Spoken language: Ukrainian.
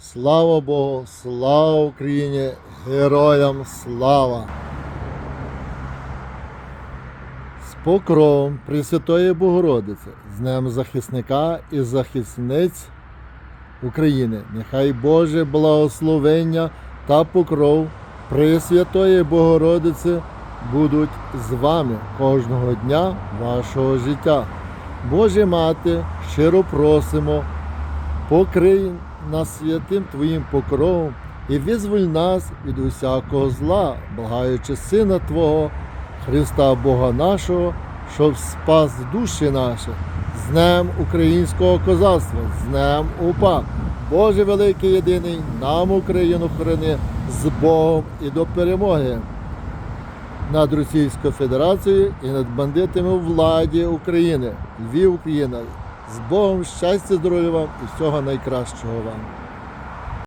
Слава Богу, слава Україні, героям слава! З покровом Пресвятої Богородиці, з Днем захисника і захисниць України. Нехай Боже благословення та покров Пресвятої Богородиці будуть з вами кожного дня вашого життя. Боже Мати, щиро просимо, покрий нас святим Твоїм покровом і визволь нас від усякого зла, благаючи Сина Твого, Христа Бога нашого, щоб спас душі наші з Днем українського козацтва, з Днем УПА. Боже великий єдиний, нам Україну храни з Богом і до перемоги над Російською Федерацією і над бандитами владі України. Львів, Україна. З Богом щастя, здоров'я вам і всього найкращого вам.